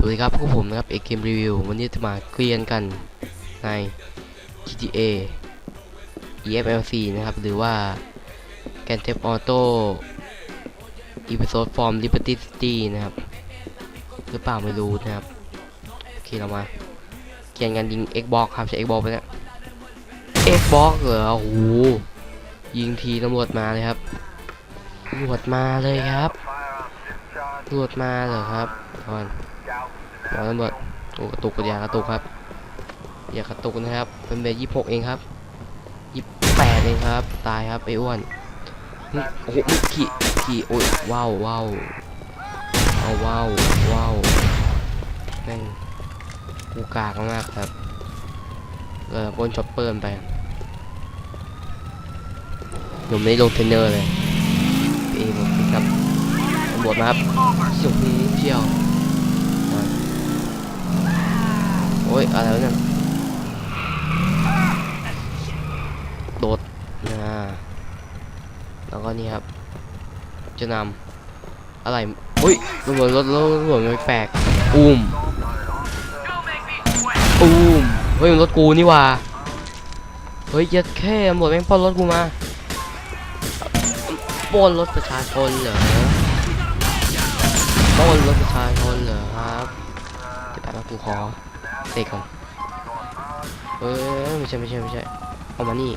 สวัสดีครับพวกผมนะครับเอเกมรีวิววันนี้จะมาเกรียนกันใน GTA EFLC นะครับ หรือว่า Grand Theft Auto Episode from Liberty City นะครับ หรือเปล่าไม่รู้นะครับ โอเค เรามาเกรียนกันยิง Xbox ครับ ใช้ Xbox ไปเนี่ย Xbox เหรอโอ้โหยิงทีตำรวจมาเลยครับตำรวจมาเลยครับตำรวจมาเหรอครับก่อน ตำรวจโอ้กระตุกกระยากระตุกครับ อย่ากระตุกนะครับ เป็นเบอร์ยี่หกเองครับยี่แปดเองครับ ตายครับไอ้อ้วนโอ้โหขี่ขี่โอ้ยว้าวว้าวเอาว้าวว้าวแม่งกูกากมากครับเออปนช็อปเปอร์มันไปหนุ่มไม่ลงเทรนเนอร์เลยเอ้ผมครับตำรวจมาครับสุดนี้เที่ยว โอ้ยอะไรเนี่ยโดดนะแล้วก็นี่ครับ จะนำอะไรอุ้ยตำรวจรถรถตำรวจไม่แปลกอุ้มอุ้มเฮ้ยมันรถกูนี่ว่าเฮ้ยเยัดแค่ตำรวจแม่งปล้นรถกูมาปล้นรถประชาชนเหรอปล้นรถประชาชนเหรอครับจะแต่ว่ากูขอ เสกก่อนเออไม่ใช่ไม่ใช่ไม่ใช่เอามานี่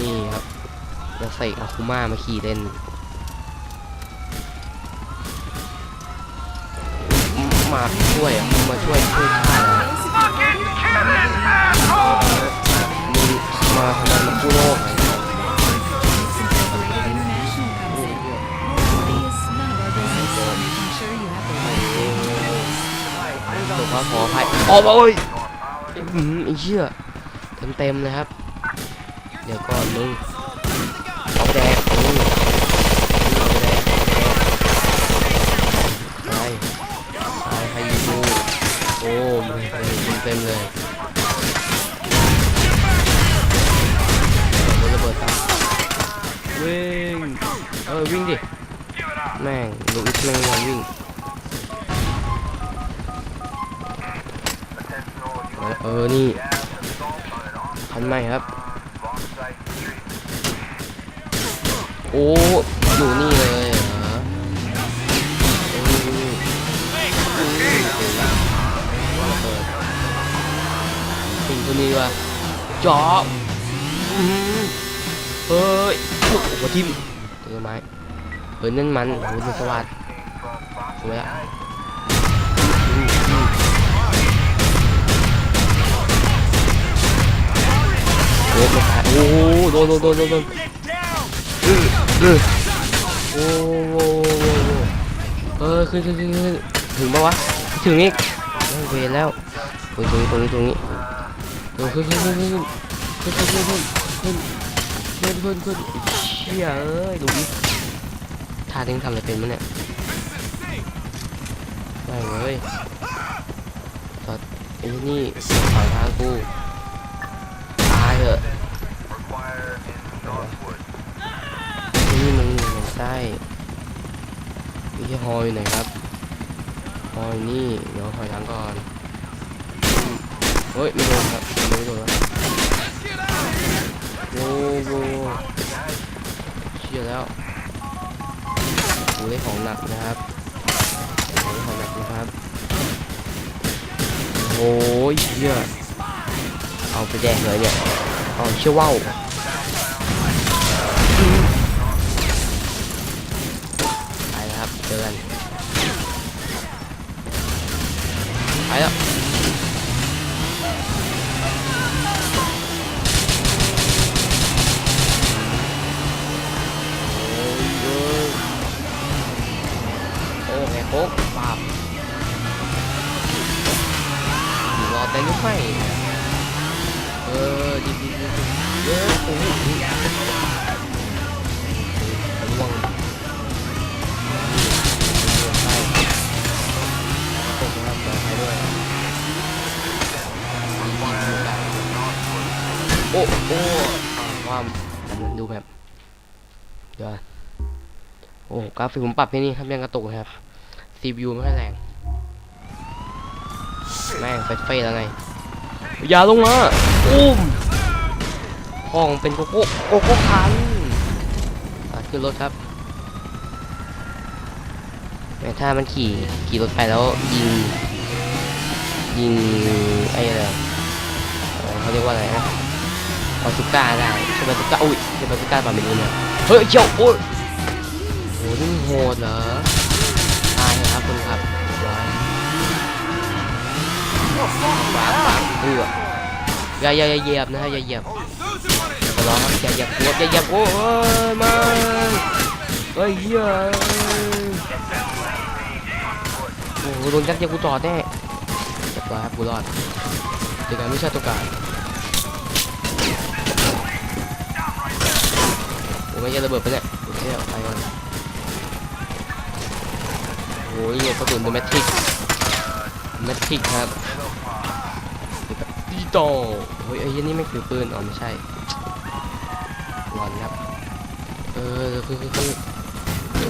นี่ครับจะใส่อาคุมามาขี่เล่นมาช่วยอะมาช่วยช่วยชาติอะมึงมาทำไมมาคู่โลก กครับขออภัยโอ้โอ้ยอื้อหือไอ้เหี้ยเต็มเต็มๆเลยครับ เดี๋ยวก่อนมึงเอาแดกมึงเอาแดกเอาแดกไปไปใครยิงกูโอ้มึงเต็มเต็มๆเลยเดี๋ยวระเบิดตามวิ่งเออวิ่งดิแม่งลูกแม่งวันวิ่ง เออ นี่คันใหมครับ โอ้ อยู่นี่เลยเหรอเออนี่อืมเปิดสิ่งตัวนี้ว่ะจอบเฮ้ยโอ้โหทิมต้นไม้เฮ้ยนั่นมันโอ้โหสวัสดสวยอะ โอ้ไม่ตาโอ้โหโดนโดนโดนโดนโดนอื้ออื้อโอ้โหเออขึ้นขึ้นขึ้นขึ้นถึงปะวะถึงอีกไม่เวรแล้วโอ้ยตรงนี้ตรงนี้ตรงนี้โอ้ขึ้นขึ้นขึ้นขึ้นขึ้นขึ้นขึ้นขึ้นขึ้นขึ้นขึ้นขึ้นเชี่ยเอ้ยดูดิท่าเด้งทำอะไรเป็นมั้ยเนี่ยไม่เลยตอดไอ้นี่ขวางทางกูตายเถอะ นี่มัน มันไส้มีแค่ฮอยหน่อยครับฮอยนี่เดี๋ยวหอยทางก่อนเฮ้ยไม่โดนครับไม่โดนครับโว้โว้เชี่ยแล้วกูได้ของหนักนะครับกูได้ของหนักนะครับโอ้ยเชี่ยเอาไปแดกเลยเนี่ยเอาเชี่ยว่าว ยอนไปแล้วโอ้ไงป๊าบอยู่รอแต่ยุ่ไม่เออดีดีดีเยอะโอ้โโอ้โอ้ว่าดูแบบเดี๋ยวโอ้กราฟิกผมปรับแค่นี้ครับยังกระตุกครับ CPU ไม่ค่อยแรงแม่งเฟสเฟ่แล้วไงอย่าลงมาอุ้มห้องเป็นโกโก้โกโก้คันขึ้นรถครับแม่ถ้ามันขี่ขี่รถไปแล้วยิงยิง บาสุก้าได้ใช่บาสุก้าอุ้ยใช่บาสุก้าป่ะไม่รู้เนี่ยเฮ้ยเจ้าโอ้ยโหนี่โหดเหรอตายนะครับคุณครับร้อยฝาฝาเอืออย่าอย่าอย่าเหยียบนะฮะอย่าเหยียบขอร้องครับอย่าเหยียบหัวอย่าเหยียบโอ้ยมาเฮ้ยเหี้ยโอ้โหโดนยักษ์เยียบกูจอดแน่เรียบร้อยครับกูรอดเจอกันไม่ใช่ตัวการ ม่ใช่ระเบิดไปเนี่ยโอเคไปก่อนโอ้ยกระสุนเดอะแมทริกแมทริกครับอีโตเฮ้ยไอ้ยี่นี่ไม่ถือปืนอ๋อไม่ใช่หลอนครับเออคือคือคือ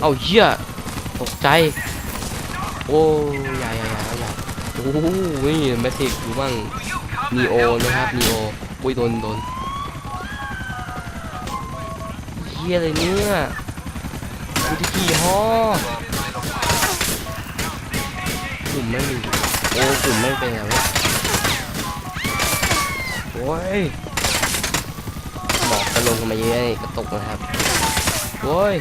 เอาเหี้ยตกใจ โอ้ยใหญ่ใหญ่ใหญ่ใหญ่โอ้โหนี่แมทริกดูบ้างนีโอนะครับนีโออุ้ยโดนโดน ฮียอะไรเนี่ยกูจะขี่ฮอกลุ่มไม่มีโอ้กลุ่มไม่เป็นไรวะโอ้ยหมอกกระลงมาเยอะนี่กระตกนะครับโอ้ย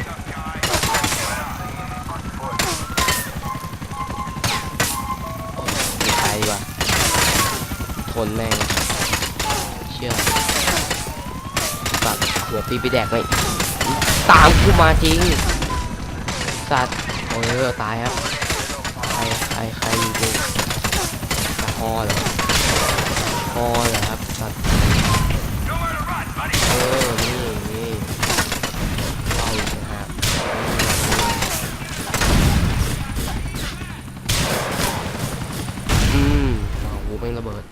ตายว่าทนแม่งเชื่อปัดหัวปีไปแดกไป ตามกูมาจริง สัตว์เออตายครับ ใครใครใครมีกูฮอเหรอฮอเหรอครับ สัตว์ เออ นี่นี่เอานะครับอืมโอ้โหเป็นระเบิด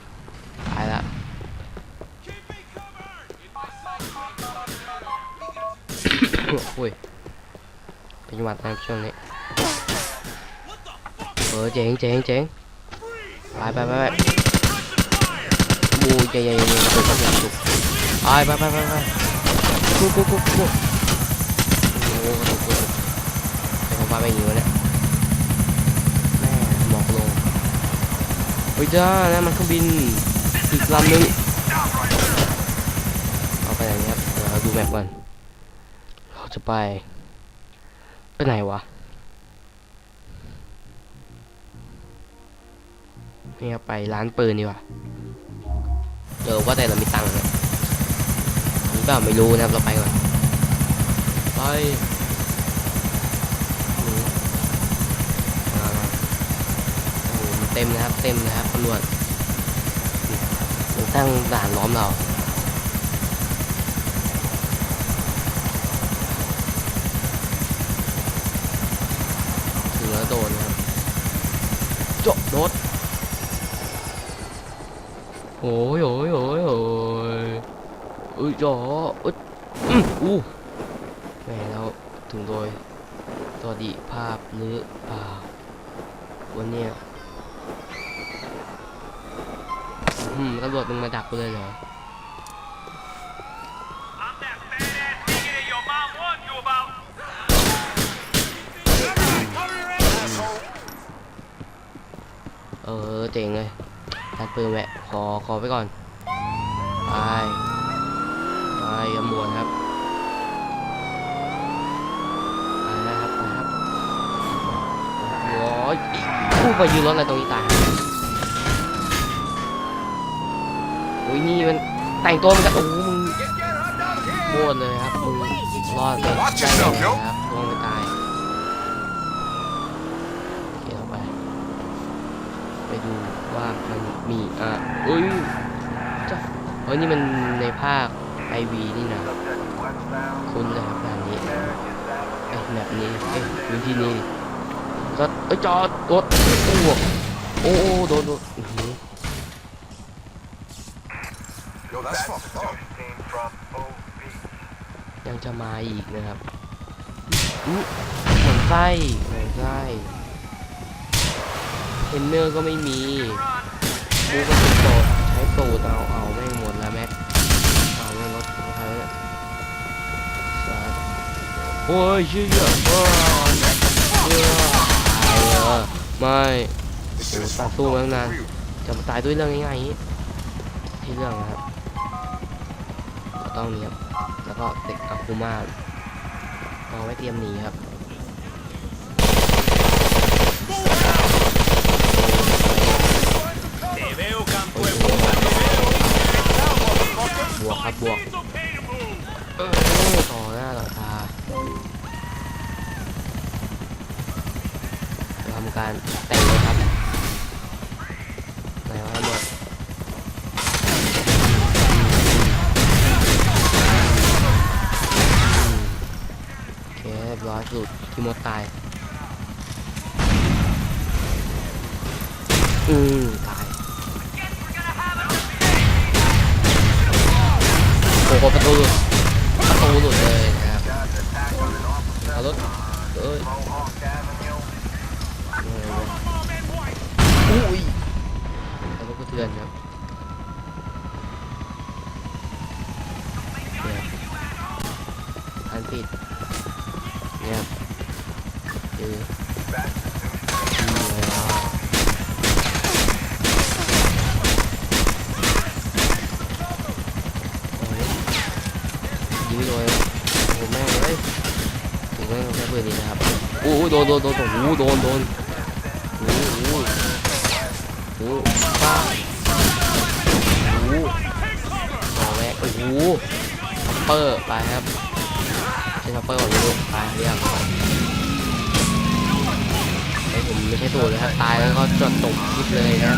อ้ยเป็นหวัดนะครับช่วงนี้เออเจ๋งเจ๋งเจ๋งไปไปไปไปบูใหญ่ใหญ่ใหญ่ระเบิดระเบิดสุดไปไปไปไปไปกูกูกูกูโอ้โหกระตุกกระตุกแต่ผมว่าไปอย่างนี้วเนี่ยแม่หมอกลงเฮ้ยจ้านั่นมันเครื่องบินอีกลำหนึงเอาไปอย่างนี้ครับเราดูแมปก่อน จะไป ไปไหนวะนี่ครับไปร้านปืนดีกว่าเออว่าแต่เรามีตังค์เนี่ยหรือเปล่าไม่รู้นะครับเราไปก่อน ไปนี่มามาโอ้โหมันเต็มนะครับ เต็มนะครับตำรวจมันตั้งด่านล้อมเรา ถึงแล้วโดนนะครับ โจะโอ้ยโอ้ยโอ้ยโอ้ยอุ้ยจ๋ออุ๊ยอือู้แม่แล้วถึงโดยสวัสดีภาพหรือเปล่าวันเนี้ยอืมตำรวจมึงมาดักกูเลยเหรอ ออเจ๋งเลยตัดปืนแวะขอขอไปก่อนไปไปขมวนครับไปแล้วครับไปครับโอ้ยผู้ไปยืนรถอะไรตรงนี้ตายโอ้ยนี่มันแต่งตัวมันกันโอ้โหมึงโคตรเลยครับมึงรอดเลยได้เลยครับลงไปตายโอเคเราไป ไป ดูว่ามันมีอะอุ้ยจ้ะเฮ้ยนี่มันในภาคไอวีนี่นะคุ้นเลยครับแบบนี้ไอ้แบบนี้เอ้ยพื้นที่นี้ก็เอ้จอดรถโอ้โหโอ้โหโดนโดนยังจะมาอีกนะครับอื้อเหมือนไส้เหมือนไส้ เทนเนอร์ก็ไม่มีบูก็เป็นโสดใช้สูตรเอาเอาไม่งหมดแล้วแม็กเอาไม่งรถของใครเนี่ยโอ้ยเชี่ยเชี่ยว้าวเยออไม่ They said it's Ủa, fucked tao up xu for nè. real. จะมาตายด้วยเรื่องง่ายๆนี้ที่เรื่องนะครับต้องนี้ครับแล้วก็เด็กอาคูมาเอาไว้เตรียมหนีครับ บวกเออต่อหน้าต่อตาทำการแต่งเลยครับไหนวะหมดโอเคเรียบร้อยสุดที่มดตายอืมตาย โอ้โหประตูหลุดประตูหลุดเลยนะครับเอารถเอ้ยอุ้ยเอารถกระเทือนครับเนี่ยอันผิดเนี่ยครับคือ อ้โหโดนโดนโดนโอ้โหโดนโดนโอ้โหโอ้โหป้าโอ้โหต่อแวกโอ้โหช็อปเปอร์ไปครับใช้ช็อปเปอร์ก่อนลูกไปเรียกไอผมไม่ใช่ตัวเลยครับตายแล้วก็จดตกคลิปเลยนะ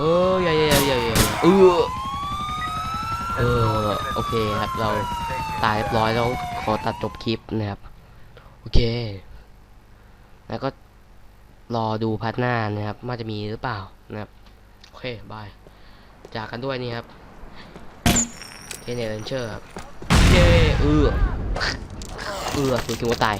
เฮ้ยอย่าอย่าอย่าอย่าเออเออโอเคครับเราตายเรียบร้อยแล้วขอตัดจบคลิปนะครับ โอเค แล้วก็รอดูพาร์ทหน้านะครับว่าจะมีหรือเปล่านะครับ โอเคบายจากกันด้วยนี่ครับเทเนเรนเชอร์ครับเย้เออเออคือคิดว่าตาย